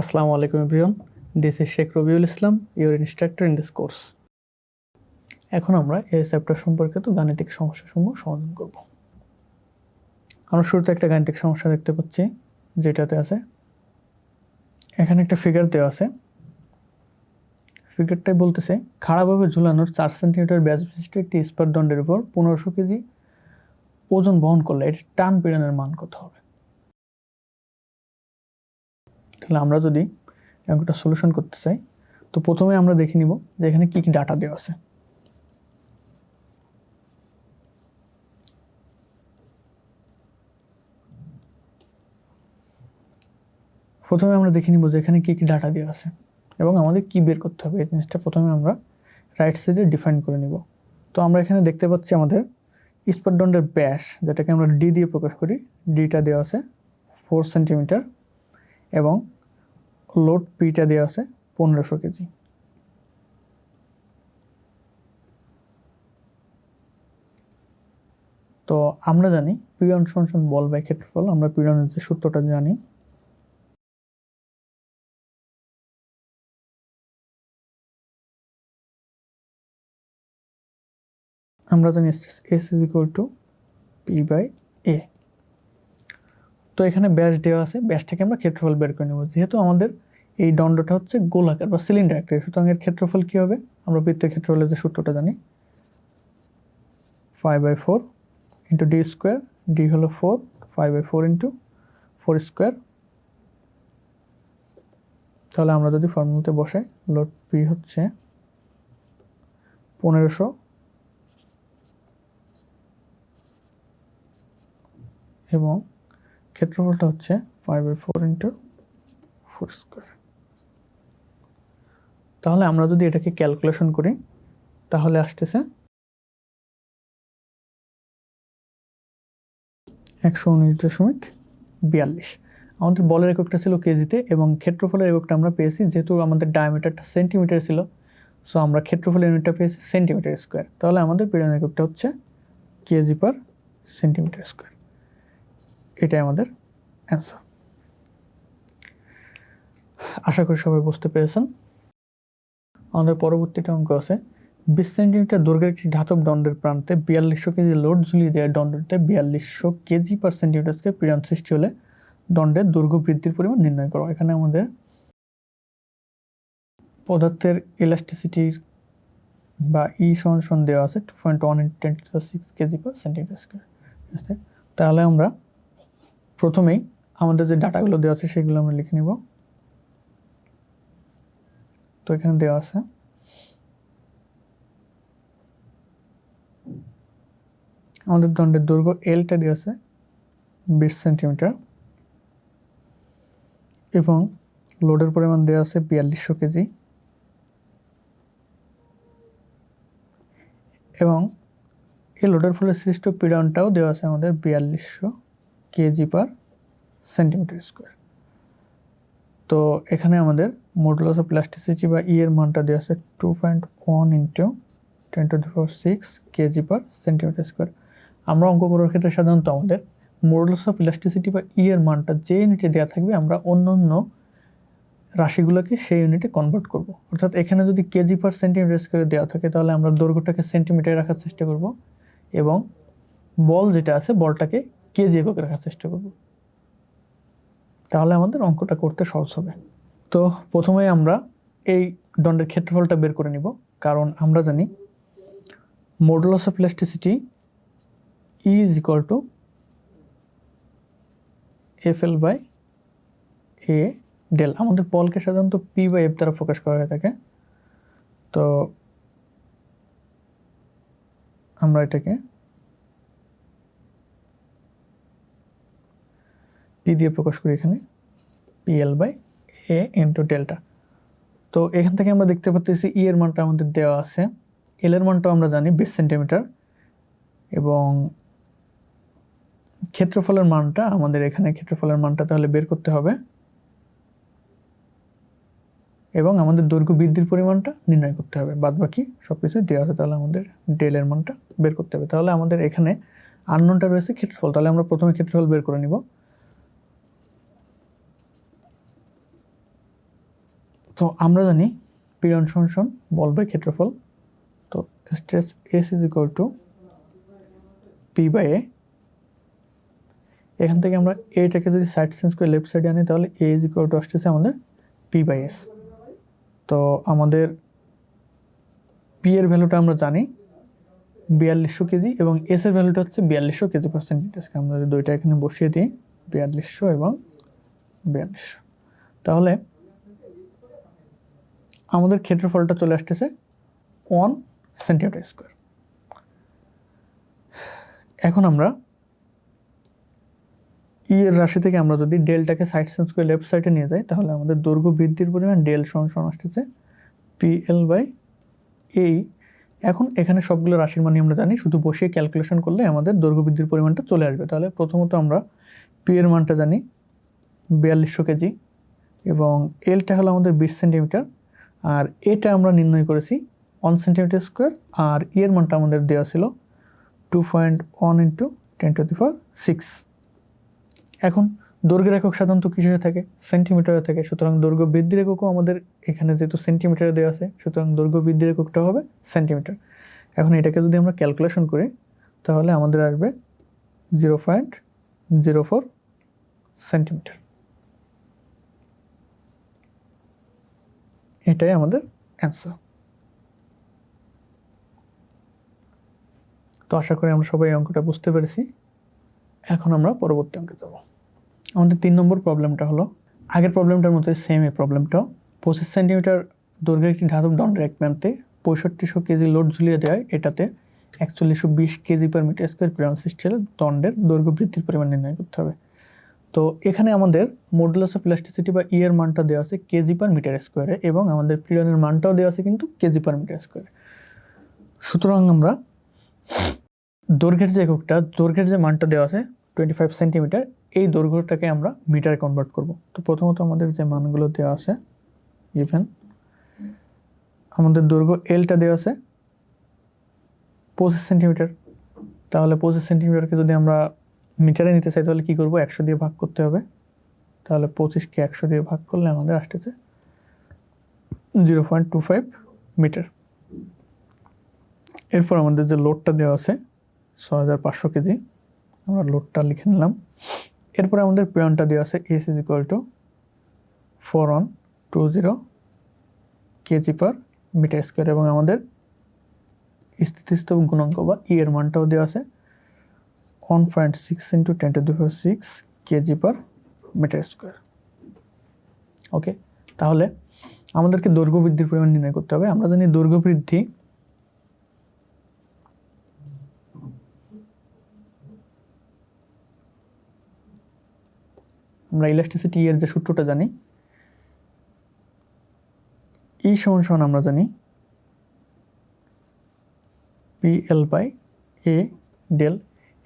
আসসালামু আলাইকুম everyone. This is Sheikh Rabiul Islam your instructor in this course এখন আমরা এই চ্যাপ্টার সম্পর্কিত গাণিতিক সমস্যাসমূহ সমাধান করব। আমরা শুরুতে একটা গাণিতিক সমস্যা দেখতে পাচ্ছি, যেটাতে আছে, এখানে একটা ফিগার দেওয়া আছে। ফিগারটাই বলতেছে, খাড়াভাবে ঝুলানোর চার সেন্টিমিটার ব্যাস বিশিষ্ট একটি ইস্পাত দণ্ডের উপর পনেরোশো কেজি ওজন বহন করলে এর টান পীড়নের মান কত হবে? তাহলে আমরা যদি একটা সলিউশন করতে চাই, তো প্রথমে আমরা দেখে নিব যে এখানে কি কি ডাটা দেওয়া আছে। প্রথমে আমরা দেখে নিব যে এখানে কী কী ডাটা দেওয়া আছে এবং আমাদের কি বের করতে হবে, এই জিনিসটা প্রথমে আমরা রাইট সাইডে ডিফাইন করে নিব। তো আমরা এখানে দেখতে পাচ্ছি আমাদের স্পটদণ্ডের ব্যাস যেটাকে আমরা ডি দিয়ে প্রকাশ করি ডিটা দেওয়া আছে ফোর সেন্টিমিটার এবং লোড পিটা দেওয়া আছে পনেরোশো কেজি। তো আমরা জানি পীড়ন সমান বল বাই ক্ষেত্রফল, আমরা পীড়নের যে সূত্রটা জানি। আমরা জানি S is equal to P by A. এখানে ব্যাস দেওয়া আছে। ব্যাসটাকে আমরা ক্ষেত্রফল বের করে নেব। যেহেতু আমাদের এই দণ্ডটা হচ্ছে গোলাকার বা সিলিন্ডার একটা। সুতরাং এর ক্ষেত্রফল কী হবে? আমরা বৃত্তের ক্ষেত্রফলের যে সূত্রটা জানি five by four into D square D হলো four five by four into four square তাহলে আমরা যদি ফর্মুলাতে বসাই লোড পি হচ্ছে পনেরোশো। এবং ক্ষেত্রফলটা হচ্ছে five by four into four square তাহলে আমরা যদি এটাকে ক্যালকুলেশন করি, তাহলে আসতেছে একশো উনিশ দশমিক বিয়াল্লিশ। আমাদের বলের এককটা ছিল কেজিতে এবং ক্ষেত্রফলের এককটা আমরা পেয়েছি, যেহেতু আমাদের ডায়ামিটারটা সেন্টিমিটার ছিল সো আমরা ক্ষেত্রফলের ইউনিটটা পেয়েছি সেন্টিমিটার স্কোয়ার তাহলে আমাদের পীড়ন এককটা হচ্ছে কেজি পার সেন্টিমিটার স্কোয়ার এটাই আমাদের অ্যান্সার আশা করি সবাই বুঝতে পেরেছেন। আমাদের পরবর্তীটা অঙ্ক আছে। বিশ সেন্টিমিটার দৈর্ঘ্যের একটি ধাতব দণ্ডের প্রান্তে বিয়াল্লিশশো কেজি লোড ঝুলিয়ে দেওয়া দণ্ডতে বিয়াল্লিশশো কেজি পার সেন্টিমিটারকে পীড়ন সৃষ্টি হলে দণ্ডের দৈর্ঘ্য বৃদ্ধির পরিমাণ নির্ণয় করো। এখানে আমাদের পদার্থের ইলাস্টিসিটির বা ই সমান দেওয়া আছে two point one ten six KG per centimetre square তাহলে আমরা প্রথমেই আমাদের যে ডাটাগুলো দেওয়া আছে সেগুলো আমরা লিখে নিব। তো এখানে দেওয়া আছে। আমাদের দণ্ডের দৈর্ঘ্য এলটা দেওয়া আছে বিশ সেন্টিমিটার। এবং লোডের পরিমাণ দেওয়া আছে বিয়াল্লিশশো কেজি। এবং এই লোডের ফলে সৃষ্ট পীড়নটাও দেওয়া আছে আমাদের বিয়াল্লিশশো। কেজি পার সেন্টিমিটার স্কোয়ার তো এখানে আমাদের মডুলাস অফ প্লাস্টিসিটি বা ই এর মানটা দেওয়া আছে two point one into ten two four six KG per centimetre square আমরা অঙ্ক করার ক্ষেত্রে সাধারণত আমাদের মডুলাস অফ ইলাস্টিসিটি বা ই এর মানটা যে ইউনিটে দেওয়া থাকবে আমরা অন্য অন্য রাশিগুলোকে সেই ইউনিটে কনভার্ট করব। অর্থাৎ এখানে যদি কেজি পার সেন্টিমিটার স্কোয়ারে দেওয়া থাকে তাহলে আমরা দৈর্ঘ্যটাকে সেন্টিমিটারে রাখার চেষ্টা করব এবং বল যেটা আছে বলটাকে কেজি এককে রাখার চেষ্টা করব? তাহলে আমাদের অঙ্কটা করতে সহজ হবে। তো প্রথমে আমরা এই দণ্ডের ক্ষেত্রফলটা বের করে নিব। কারণ আমরা জানি modulus of elasticity is equal to F L by A del আমাদের পলকে সাধারণত পি বাই এফ দ্বারা প্রকাশ করা হয়ে থাকে। তো আমরা এটাকে পি দিয়ে প্রকাশ করি এখানে PL by A into delta তো এখান থেকে আমরা দেখতে পাচ্ছি ই এর মানটা আমাদের দেওয়া আছে। এল এর মানটাও আমরা জানি বিশ সেন্টিমিটার এবং ক্ষেত্রফলের মানটা, আমাদের এখানে ক্ষেত্রফলের মানটা তাহলে বের করতে হবে। এবং আমাদের দৈর্ঘ্য বৃদ্ধির পরিমাণটা নির্ণয় করতে হবে। বাদ বাকি সব কিছুই দেওয়া আছে, তাহলে আমাদের ডেলের মানটা বের করতে হবে। তাহলে আমাদের এখানে আননটা রয়েছে ক্ষেত্রফল। তাহলে আমরা প্রথমে ক্ষেত্রফল বের করে নিব। তো আমরা জানি পীড়ন সমান বল ক্ষেত্রফল। তো stress S is equal to P by A এখান থেকে আমরা এটাকে যদি সাইড চেঞ্জ করে লেফট সাইডে আনি, তাহলে এ ইজ ইকুয়াল টু আসতেছে আমাদের পি বাই এস তো আমাদের পি এর ভ্যালুটা আমরা জানি বিয়াল্লিশশো কেজি এবং এস এর ভ্যালুটা হচ্ছে বিয়াল্লিশশো কেজি পার সেন্টিমিটার আমরা দুইটা এখানে বসিয়ে দিই, বিয়াল্লিশশো এবং বিয়াল্লিশশো। তাহলে আমাদের ক্ষেত্রফলটা চলে আসতেছে ওয়ান সেন্টিমিটার স্কোয়ার। এখন আমরা ই এর রাশি থেকে আমরা যদি ডেলটাকে সাইড সেন্স করে লেফট সাইডে নিয়ে যাই, তাহলে আমাদের দৈর্ঘ্য বৃদ্ধির পরিমাণ ডেল সমান সমান আসতেছে পি এল বাই এই এখন এখানে সবগুলো রাশির মানে আমরা জানি, শুধু বসিয়ে ক্যালকুলেশন করলে আমাদের দৈর্ঘ্য বৃদ্ধির পরিমাণটা চলে আসবে। তাহলে প্রথমত আমরা পি এর মানটা জানি, বিয়াল্লিশশো কেজি, এবং এলটা হলো আমাদের বিশ সেন্টিমিটার। আর এটা আমরা নির্ণয় করেছি ওয়ান সেন্টিমিটার স্কোয়ার আর ইয়ের মানটা আমাদের দেওয়া ছিল two point one into ten to the four six এখন দৈর্ঘ্যের একক সাধারণত কিছু হয়ে থাকে? সেন্টিমিটারে থাকে। সুতরাং দৈর্ঘ্য বৃদ্ধির এককও আমাদের এখানে যেহেতু সেন্টিমিটারে দেওয়া আছে, সুতরাং দৈর্ঘ্য বৃদ্ধির এককটা হবে সেন্টিমিটার এখন এটাকে যদি আমরা ক্যালকুলেশন করি, তাহলে আমাদের আসবে zero point zero four centimetre এটাই আমাদের অ্যান্সার তো আশা করি আমরা সবাই অঙ্কটা বুঝতে পেরেছি। এখন আমরা পরবর্তী অঙ্কে যাব। আমাদের তিন নম্বর প্রবলেমটা হলো, আগের প্রবলেমটার মতো সেম এই প্রবলেমটাও পঁচিশ সেন্টিমিটার দৈর্ঘ্যের একটি ধাতব দণ্ডের এক প্রান্তে পঁয়ষট্টিশো কেজি লোড ঝুলিয়ে দেওয়ায় এটাতে একচল্লিশশো বিশ কেজি পার মিটার স্কোয়ার প্রেরণ সিস্টেমের দণ্ডের দৈর্ঘ্য বৃদ্ধির পরিমাণ নির্ণয় করতে হবে। তো এখানে আমাদের মডুলাস অফ প্লাস্টিসিটি বা ইয়ের মানটা দেওয়া আছে কেজি পার মিটার স্কোয়ারে এবং আমাদের পীড়নের মানটাও দেওয়া আছে কিন্তু কেজি পার মিটার স্কোয়ারে সুতরাং আমরা দৈর্ঘ্যের যে এককটা, দৈর্ঘ্যের যে মানটা দেওয়া আছে টোয়েন্টি ফাইভ সেন্টিমিটার এই দৈর্ঘ্যটাকে আমরা মিটারে কনভার্ট করব। তো প্রথমত আমাদের যে মানগুলো দেওয়া আছে ইভেন আমাদের দৈর্ঘ্য এলটা দেওয়া আছে পঁচিশ সেন্টিমিটার তাহলে পঁচিশ সেন্টিমিটারকে যদি আমরা মিটারে নিতে চাই তাহলে কী করব? একশো দিয়ে ভাগ করতে হবে। তাহলে পঁচিশকে একশো দিয়ে ভাগ করলে আমাদের আসতেছে zero point two five metre. এরপর আমাদের যে লোডটা দেওয়া আছে ছ হাজার পাঁচশো কেজি, আমরা লোডটা লিখে নিলাম। এরপরে আমাদের প্রেরণটা দেওয়া আছে S is equal to four one two zero KG per metre square এবং আমাদের স্থিতিস্থ গুণাঙ্ক বা ই এর মানটাও দেওয়া আছে। One point six into ten to the six KG per metre square okay তাহলে আমাদেরকে দৈর্ঘ্য বৃদ্ধির পরিমাণ নির্ণয় করতে হবে। আমরা জানি দৈর্ঘ্য বৃদ্ধি আমরা ইলাস্টিসিটি এর যে সূত্রটা জানি ই সমান সমান আমরা জানি P L by A del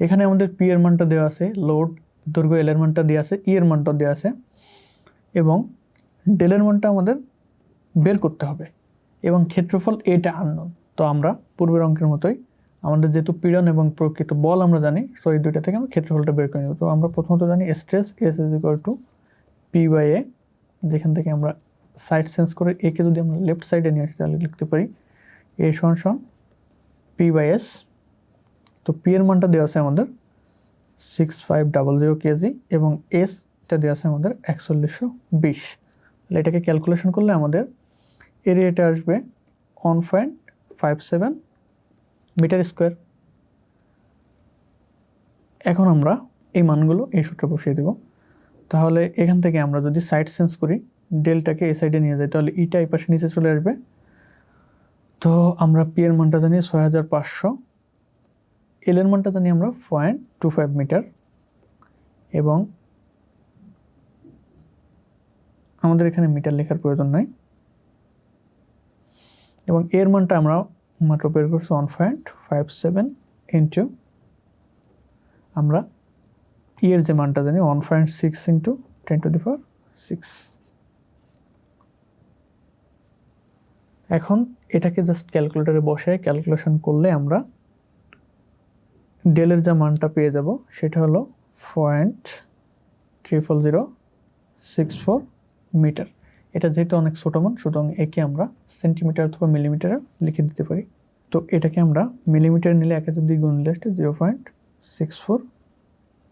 এখানে আমাদের পি এর মানটা দেওয়া আছে লোড দৈর্ঘ্য এল এর মানটা দেওয়া আছে ই এর মানটা দেওয়া আছে, এবং ডেলের মানটা আমাদের বের করতে হবে, এবং ক্ষেত্রফল এটা আননোন তো আমরা পূর্বের অঙ্কের মতোই আমাদের যেহেতু পীড়ন এবং প্রকৃত বল আমরা জানি তো এই দুইটা থেকে আমরা ক্ষেত্রফলটা বের করে নেব। তো আমরা প্রথমত জানি stress S is equal to P by A যেখান থেকে আমরা সাইড চেঞ্জ করে একে যদি আমরা লেফট সাইডে নিয়ে আসি, তাহলে লিখতে পারি এ সমান সমান পি বাই এস তো পি এর মানটা দেওয়া আছে আমাদের six five double zero KG এবং এসটা দেওয়া আছে আমাদের একচল্লিশশো বিশ। তাহলে এটাকে ক্যালকুলেশন করলে আমাদের এরিয়াটা আসবে one point five seven metre square এখন আমরা এই মানগুলো এই সূত্রে বসিয়ে দেব। তাহলে এখান থেকে আমরা যদি সাইড চেঞ্জ করি ডেলটাকে এই সাইডে নিয়ে যাই, তাহলে ইটা এই পাশে নিচে চলে আসবে। তো আমরা পি এর মানটা জানি ছয় হাজার পাঁচশো। এল মানটা জানি আমরা পয়েন্ট টু ফাইভ মিটার এবং আমাদের এখানে মিটার লেখার প্রয়োজন নাই। এবং এর মানটা আমরা মাত্র বের করছি one point five seven into আমরা ইয়ের যে মানটা জানি one point six into ten to the four six. এখন এটাকে জাস্ট ক্যালকুলেটারে বসায় ক্যালকুলেশন করলে আমরা ডেলের যা মানটা পেয়ে যাব, সেটা হলো point triple zero six four metre এটা যেহেতু অনেক ছোটো মান, সুতরাং একে আমরা সেন্টিমিটার অথবা মিলিমিটারে লিখে দিতে পারি। তো এটাকে আমরা মিলিমিটার নিলে এক হাজার দিয়ে গুণ নিলে zero point six four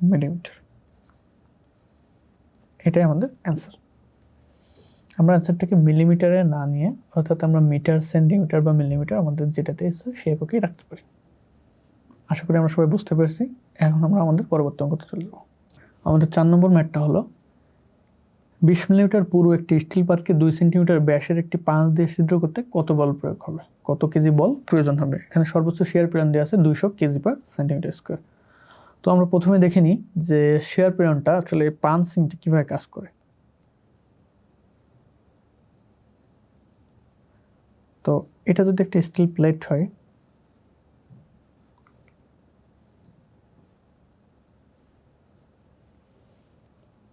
millimetre এটাই আমাদের অ্যান্সার আমরা অ্যান্সারটাকে মিলিমিটারে না নিয়ে, অর্থাৎ আমরা মিটার সেন্টিমিটার বা মিলিমিটার আমাদের যেটাতে এসে সে এককেই রাখতে পারি। আশা করি আমরা সবাই বুঝতে পেরেছি। এখন আমরা আমাদের পরবর্তী অঙ্কতে চলে যাব। আমাদের চার নম্বর ম্যাটটা হলো, বিশ মিলিমিটার পুরো একটি স্টিল পাতকে দুই সেন্টিমিটার ব্যাসের একটি পাঁচ দিয়ে ছিদ্র করতে কত বল প্রয়োগ হবে? কত কেজি বল প্রয়োজন হবে? এখানে সর্বোচ্চ শেয়ার প্রেরণ দেওয়া আছে দুইশো কেজি পার সেন্টিমিটার স্কোয়ার তো আমরা প্রথমে দেখে নিই যে শেয়ার প্রেরণটা আসলে পাঁচ ইঞ্চি কীভাবে কাজ করে। তো এটা যদি একটা স্টিল প্লেট হয়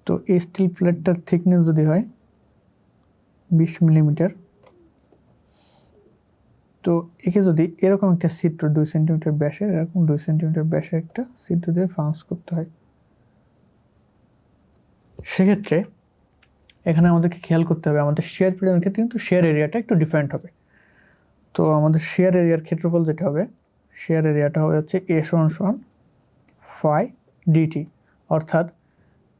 তো এই স্টিল প্লেটটার থিকনেস যদি হয় বিশ মিলিমিটার তো একে যদি এরকম একটা ছিদ্র দুই সেন্টিমিটার ব্যাসের এরকম দুই সেন্টিমিটার ব্যাসের একটা ছিদ্র দিয়ে ফাউন্স করতে হয়। সেক্ষেত্রে এখানে আমাদেরকে খেয়াল করতে হবে, আমাদের শেয়ার পিরিয়ডের ক্ষেত্রে কিন্তু শেয়ার এরিয়াটা একটু ডিফারেন্ট হবে। তো আমাদের শেয়ার এরিয়ার ক্ষেত্রফল যেটা হবে শেয়ার এরিয়াটা হবে হচ্ছে এ সমান সমান ফাই ডিটি অর্থাৎ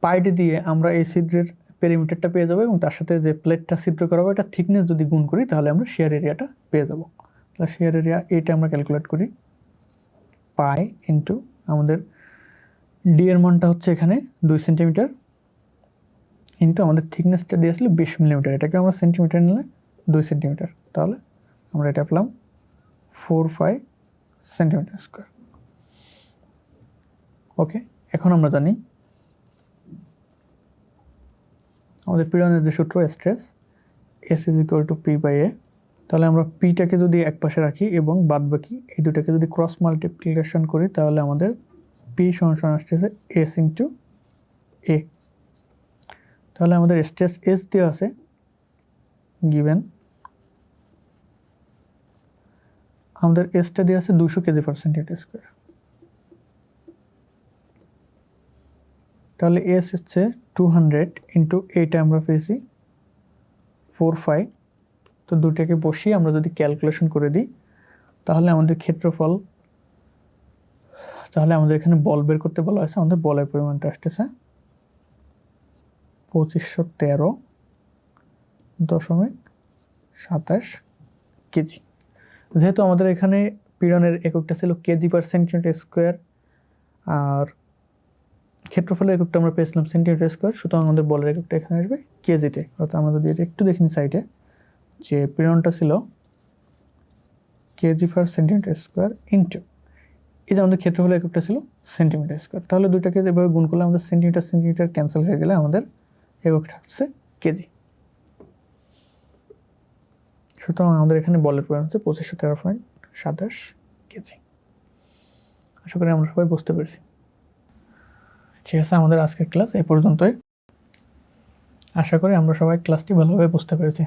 পাইডি দিয়ে আমরা এই ছিদ্রের পেরিমিটারটা পেয়ে যাব এবং তার সাথে যে প্লেটটা ছিদ্র করা হবে এটা থিকনেস যদি গুণ করি, তাহলে আমরা শেয়ার এরিয়াটা পেয়ে যাব। তাহলে শেয়ার এরিয়া এটা আমরা ক্যালকুলেট করি পাই ইন্টু আমাদের ডি এর মানটা হচ্ছে এখানে দুই সেন্টিমিটার ইন্টু আমাদের থিকনেসটা দিয়েছিল বিশ মিলিমিটার এটাকে আমরা সেন্টিমিটার নিলে দুই সেন্টিমিটার তাহলে আমরা এটা পেলাম four five centimetre square okay এখন আমরা জানি আমাদের পীড়নের যে সূত্র stress S is equal to P by A তাহলে আমরা পিটাকে যদি এক পাশে রাখি এবং বাদ বাকি এই দুটাকে যদি ক্রস মাল্টিপ্লিকেশন করি, তাহলে আমাদের পি সমান আসতেছে এস ইন্টু এ তাহলে আমাদের স্ট্রেস এস দেওয়া আছে গিভেন আমাদের এসটা দেওয়া আছে দুশো কেজি পার সেন্টিমিটার স্কোয়ার তাহলে এস হচ্ছে টু হান্ড্রেড ইন্টু এইটা আমরা পেয়েছি ফোর ফাইভ তো দুটাকে বসিয়ে আমরা যদি ক্যালকুলেশন করে দিই, তাহলে আমাদের ক্ষেত্রফল, তাহলে আমাদের এখানে বল বের করতে বলা হয়েছে, আমাদের বলের পরিমাণটা আসতেছে পঁচিশশো তেরো দশমিক সাতাশ কেজি। যেহেতু আমাদের এখানে পীড়নের এককটা ছিল কেজি পার সেন্টিমিটার স্কোয়ার, আর ক্ষেত্রফলের এককটা আমরা পেয়েছিলাম সেন্টিমিটার স্কোয়ার সুতরাং আমাদের বলের এককটা এখানে আসবে কেজিতে অর্থাৎ আমরা যদি এটা একটু দেখিনি সাইডে যে পীড়নটা ছিল KG per centimetre square into এই যে আমাদের ক্ষেত্রফলের এককটা ছিল সেন্টিমিটার স্কোয়ার তাহলে দুইটাকে যেভাবে গুণ করলে আমাদের সেন্টিমিটার সেন্টিমিটার ক্যান্সেল হয়ে গেলে আমাদের এককটা হচ্ছে কেজি সুতরাং আমাদের এখানে বলের পরিমাণ হচ্ছে পঁচিশশো তেরো পয়েন্ট সাতাশ কেজি আশা করি আমরা সবাই বুঝতে পেরেছি। ঠিক আছে, আমাদের আজকের ক্লাস এ পর্যন্তই। আশা করি আমরা সবাই ক্লাসটি ভালোভাবে বুঝতে পেরেছি।